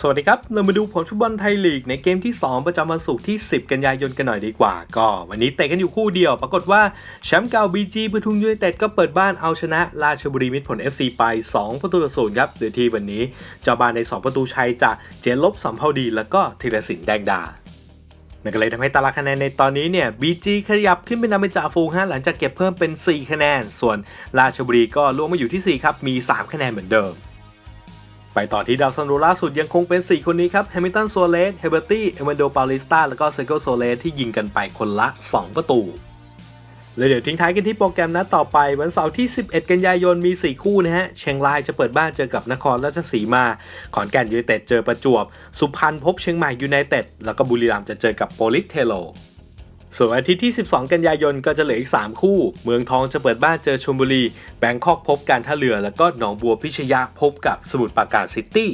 สวัสดีครับ เรามาดูผลฟุตบอลไทยลีกในเกมที่ 2 ประจำวันศุกร์ที่ 10 กันยายนกันหน่อยดีกว่า ก็ วันนี้เตะกันอยู่คู่เดียว ปรากฏว่าแชมป์เก่า BG ปทุมยูไนเต็ดก็เปิดบ้านเอาชนะ ราชบุรีมิตรผล FC ไป 2 ประตูต่อศูนย์ครับโดยที่วันนี้เจ้าบ้านใน 2 ประตูชัยจากเจนลบสัมภาวดี แล้วก็ธีรศิลป์แดงดานั่นก็เลยทำให้ตารางคะแนนในตอนนี้เนี่ย BG ขยับขึ้นเป็นนำเป็นจ่าฝูงฮะหลังจากเก็บเพิ่มเป็น 4 คะแนน ส่วนราชบุรีก็ล่วงมาอยู่ที่ 4 ครับ มี 3 คะแนนเหมือนเดิม ไปต่อที่ดาวซันโดล่าสุดยังคงเป็น 4 คนนี้ครับแฮมิลตันโซเลสเฮเบอร์ตี้เอวันโดปาลิสตาแล้วก็เซโกโซเลสที่ยิงกันไปคนละ 2 ประตูแล้วเดี๋ยวทิ้งท้ายกันที่โปรแกรมนัดต่อไป วันเสาร์ที่ 11 กันยายนมี 4 คู่นะฮะ เชียงรายจะเปิดบ้านเจอกับนครราชสีมา ขอนแก่นยูไนเต็ดเจอประจวบ สุพรรณพบเชียงใหม่ยูไนเต็ดแล้วก็บุรีรัมย์จะเจอกับโปลิสเทโล ส่วนอาทิตย์ที่ 12 กันยายนก็จะเหลืออีก 3 คู่ เมืองทองจะเปิดบ้านเจอชลบุรี แบงคอกพบการท่าเรือ แล้วก็หนองบัวพิชยาพบกับสมุทรปราการซิตี้